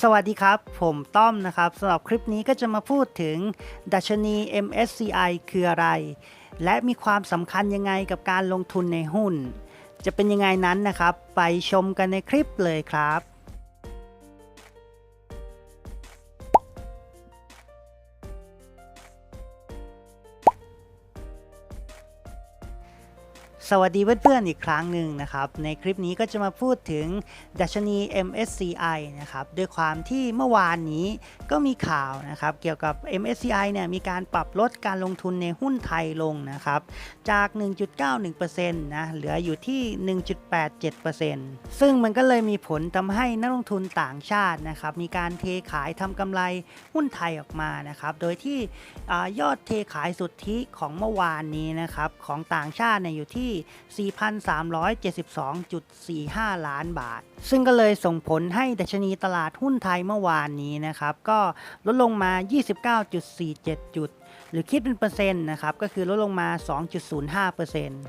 สวัสดีครับ ผมต้อมนะครับสำหรับคลิปนี้ก็จะมาพูดถึง ดัชนี MSCI คืออะไร และมีความสำคัญยังไงกับการลงทุนในหุ้น จะเป็นยังไงนั้นนะครับ ไปชมกันในคลิปเลยครับ สวัสดีเพื่อนๆอีกครั้งหนึ่งนะครับ ในคลิปนี้ก็จะมาพูดถึงดัชนี MSCI นะครับด้วยความที่เมื่อวานนี้ก็มีข่าวนะครับเกี่ยวกับ MSCI เนี่ยมีการปรับลดการลงทุนในหุ้นไทยลงนะครับจาก 1.91%นะเหลืออยู่ที่ 1.87%ซึ่งมันก็เลยมีผลทำให้นักลงทุนต่างชาตินะครับมีการเทขายทำกำไรหุ้นไทยออกมานะครับโดยที่อยอดเทขายสุทธิของเมื่อวานนี้นะครับของต่างชาติเนี่ยอยู่ที่4,372.45 ล้านบาท ซึ่งก็เลยส่งผลให้ดัชนีตลาดหุ้นไทยเมื่อวานนี้นะครับ ก็ลดลงมา 29.47 จุด หรือคิดเป็นเปอร์เซ็นต์นะครับ ก็คือลดลงมา 2.05%เปอร์เซ็นต์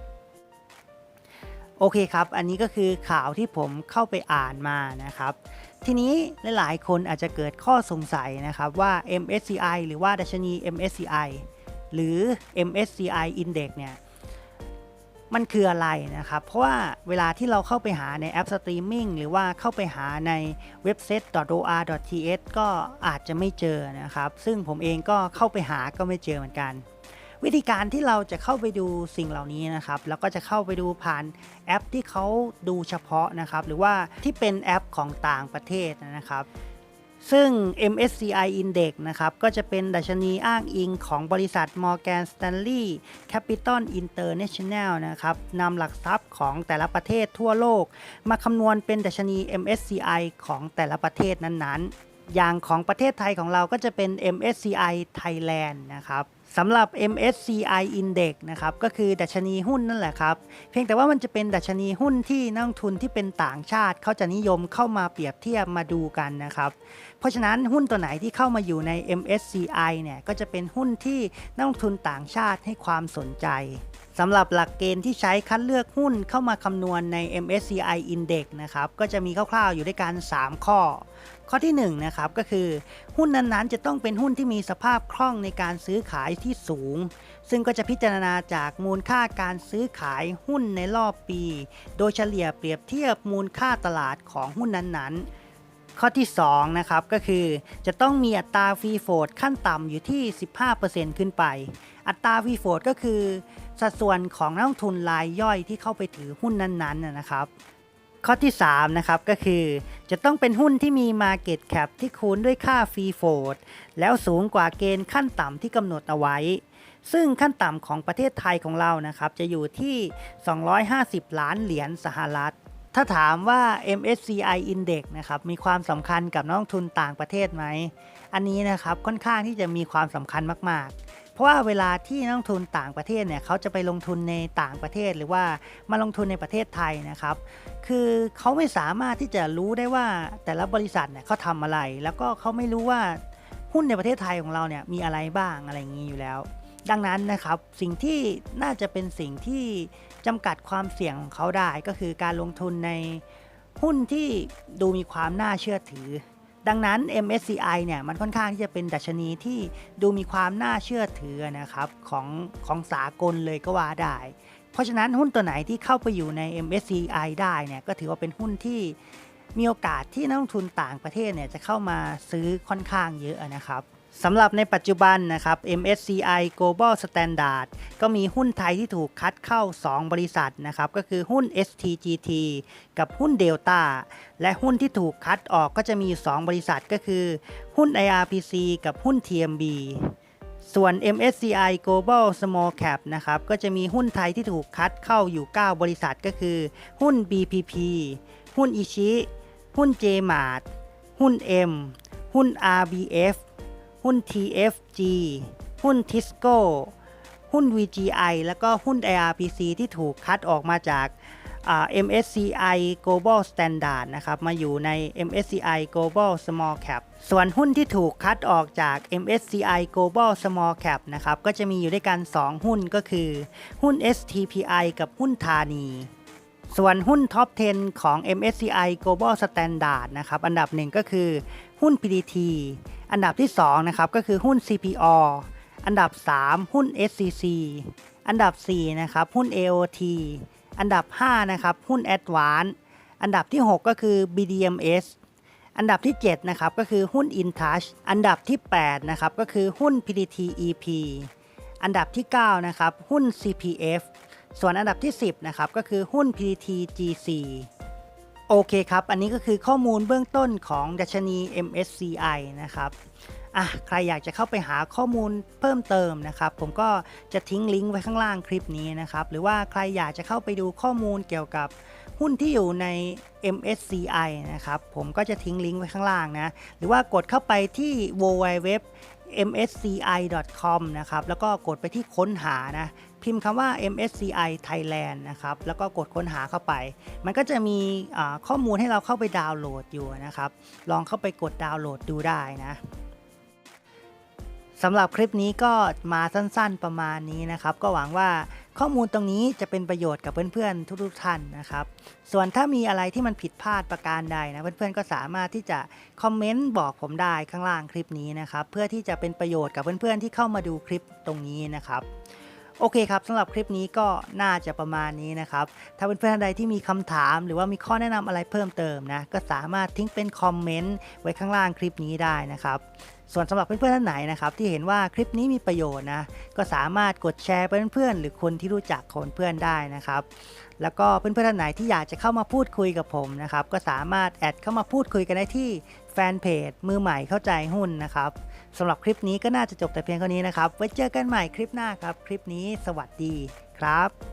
โอเคครับ อันนี้ก็คือข่าวที่ผมเข้าไปอ่านมานะครับ ทีนี้หลาย ๆ คนอาจจะเกิดข้อสงสัยนะครับว่า MSCI หรือว่าดัชนี MSCI หรือ MSCI Index เนี่ย มันคืออะไรนะครับ เพราะว่าเวลาที่เราเข้าไปหาในแอปสตรีมมิ่งหรือว่าเข้าไปหาในเว็บ set.or.th ก็อาจจะไม่เจอนะครับ ซึ่งผมเองก็เข้าไปหาก็ไม่เจอเหมือนกัน วิธีการที่เราจะเข้าไปดูสิ่งเหล่านี้นะครับ แล้วก็จะเข้าไปดูผ่านแอปที่เขาดูเฉพาะนะครับ หรือว่าที่เป็นแอปของต่างประเทศนะครับ ซึ่ง MSCI Index นะครับ ก็จะเป็นดัชนีอ้างอิงของบริษัท Morgan Stanley Capital International นะครับนำหลักทรัพย์ของแต่ละประเทศทั่วโลก มาคำนวณเป็นดัชนี MSCI ของแต่ละประเทศนั้นๆ อย่างของประเทศไทยของเราก็จะเป็น MSCI Thailand นะครับ สำหรับ MSCI Index นะครับก็คือดัชนีหุ้นนั่นแหละครับ เพียงแต่ว่ามันจะเป็นดัชนีหุ้นที่นักทุนที่เป็นต่างชาติเขาจะนิยมเข้ามาเปรียบเทียบมาดูกันนะครับ เพราะฉะนั้นหุ้นตัวไหนที่เข้ามาอยู่ใน MSCI เนี่ยก็จะเป็นหุ้นที่นักทุนต่างชาติให้ความสนใจสำหรับหลักเกณฑ์ที่ใช้คัดเลือกหุ้นเข้ามาคำนวณใน MSCI Index นะครับ ก็จะมีคร่าวๆอยู่ด้วยกัน 3 ข้อ ข้อที่1นะครับก็คือ หุ้นนั้นๆ จะต้องเป็นหุ้นที่มีสภาพคล่องในการซื้อขายที่สูง ซึ่งก็จะพิจารณาจากมูลค่าการซื้อขายหุ้นในรอบปี โดยเฉลี่ยเปรียบเทียบมูลค่าตลาดของหุ้นนั้นๆ ข้อที่ 2 นะครับ ก็คือจะต้องมีอัตราฟรีโฟดขั้นต่ำอยู่ที่ 15%ขึ้นไป อัตราฟรีโฟดก็คือ สัดส่วนของนักลงทุนรายย่อยที่เข้าไปถือหุ้นนั้นๆนะครับ ข้อที่ 3 นะครับ ก็คือจะต้องเป็นหุ้นที่มี Market Cap ที่คูณด้วยค่าฟรีโฟดแล้วสูงกว่าเกณฑ์ขั้นต่ำที่กำหนดเอาไว้ ซึ่งขั้นต่ำของประเทศไทยของเรานะครับ จะอยู่ที่ 250 ล้านเหรียญสหรัฐ ถ้าถามว่า MSCI Index นะครับมีความสำคัญกับนักลงทุนต่างประเทศไหม อันนี้นะครับค่อนข้างที่จะมีความสำคัญมาก ๆ เพราะว่าเวลาที่นักลงทุนต่างประเทศเนี่ยเขาจะไปลงทุนในต่างประเทศหรือว่ามาลงทุนในประเทศไทยนะครับคือเขาไม่สามารถที่จะรู้ได้ว่าแต่ละบริษัทเนี่ยเขาทำอะไร แล้วก็เขาไม่รู้ว่าหุ้นในประเทศไทยของเราเนี่ยมีอะไรบ้างอะไรอย่างนี้อยู่แล้ว ดังนั้นนะครับสิ่งที่น่าจะเป็นสิ่งที่จำกัดความเสี่ยงของเขาได้ ก็คือการลงทุนในหุ้นที่ดูมีความน่าเชื่อถือ ดังนั้น MSCI เนี่ยมันค่อนข้างที่จะเป็นดัชนีที่ดูมีความน่าเชื่อถือนะครับของของสากลเลยก็ว่าได้ เพราะฉะนั้นหุ้นตัวไหนที่เข้าไปอยู่ใน MSCI ได้เนี่ยก็ถือว่าเป็นหุ้นที่มีโอกาสที่นักลงทุนต่างประเทศเนี่ยจะเข้ามาซื้อค่อนข้างเยอะนะครับ สำหรับในปัจจุบันนะครับ MSCI Global Standard ก็มีหุ้นไทยที่ถูกคัดเข้า 2 บริษัทนะครับ ก็คือหุ้น STGT กับหุ้น Delta และหุ้นที่ถูกคัดออกก็จะมีอยู่2บริษัทก็คือ หุ้น IRPC กับหุ้น TMB ส่วน MSCI Global Small Cap นะครับ ก็จะมีหุ้นไทยที่ถูกคัดเข้าอยู่ 9 บริษัทก็คือ หุ้น BPP หุ้นอิชิ หุ้น JMart หุ้น M หุ้น RBF หุ้น TFG หุ้น Tisco หุ้น VGI แล้วก็หุ้น IRPC ที่ถูกคัดออกมาจาก MSCI Global Standard นะครับ มาอยู่ใน MSCI Global Small Cap ส่วนหุ้นที่ถูกคัดออกจาก MSCI Global Small Cap นะครับ ก็จะมีอยู่ด้วยกัน 2 หุ้นก็คือ หุ้น STPI กับหุ้นธานี ส่วนหุ้นท็อป 10 ของ MSCI Global Standard นะครับ อันดับหนึ่งก็คือ หุ้น PDT อันดับที่2นะครับก็คือหุ้น CPO อันดับ 3 หุ้น SCC อันดับ4นะครับหุ้น AOT อันดับ5นะครับหุ้น Advance อันดับที่ 6 ก็คือ BDMs อันดับที่7นะครับก็คือหุ้น InTouch อันดับที่8นะครับก็คือหุ้น PDT EP อันดับที่9นะครับหุ้น CPF ส่วนอันดับที่ 10นะครับก็คือหุ้น PTT GC โอเคครับ อันนี้ก็คือข้อมูลเบื้องต้นของดัชนี MSCI นะครับอะใครอยากจะเข้าไปหาข้อมูลเพิ่มเติมนะครับ ผมก็จะทิ้งลิงก์ไว้ข้างล่างคลิปนี้นะครับ หรือว่าใครอยากจะเข้าไปดูข้อมูลเกี่ยวกับหุ้นที่อยู่ใน MSCI นะครับ ผมก็จะทิ้งลิงก์ไว้ข้างล่างนะ หรือว่ากดเข้าไปที่ www msci.com นะครับ แล้วก็กดไปที่ค้นหานะ พิมพ์คำว่า MSCI Thailand นะครับ แล้วก็กดค้นหาเข้าไป มันก็จะมีข้อมูลให้เราเข้าไปดาวน์โหลดอยู่นะครับ ลองเข้าไปกดดาวน์โหลดดูได้นะสำหรับคลิปนี้ก็มาสั้นๆประมาณนี้นะครับ ก็หวังว่าข้อมูลตรงนี้จะเป็นประโยชน์กับเพื่อนๆทุกๆท่านนะครับ ส่วนถ้ามีอะไรที่มันผิดพลาดประการใดนะ เพื่อนๆก็สามารถที่จะคอมเมนต์บอกผมได้ข้างล่างคลิปนี้นะครับ เพื่อที่จะเป็นประโยชน์กับเพื่อนๆที่เข้ามาดูคลิปตรงนี้นะครับ โอเคครับสำหรับคลิปนี้ก็น่าจะประมาณนี้นะครับ ถ้าเพื่อนๆท่านใดที่มีคำถาม หรือว่ามีข้อแนะนำอะไรเพิ่มเติมนะ ก็สามารถทิ้งเป็นคอมเมนต์ไว้ข้างล่างคลิปนี้ได้นะครับ ส่วนสำหรับเพื่อนๆท่านไหนนะครับ ที่เห็นว่าคลิปนี้มีประโยชน์นะ ก็สามารถกดแชร์ไปเพื่อนๆหรือคนที่รู้จักคนเพื่อนได้นะครับ แล้วก็เพื่อนๆท่านไหนที่อยากจะเข้ามาพูดคุยกับผมนะครับ ก็สามารถแอดเข้ามาพูดคุยกันได้ที่ แฟนเพจ มือใหม่เข้าใจหุ้นนะครับสำหรับคลิปนี้ก็น่าจะจบแต่เพียงเท่านี้นะครับ ไว้เจอกันใหม่คลิปหน้าครับ คลิปนี้สวัสดีครับ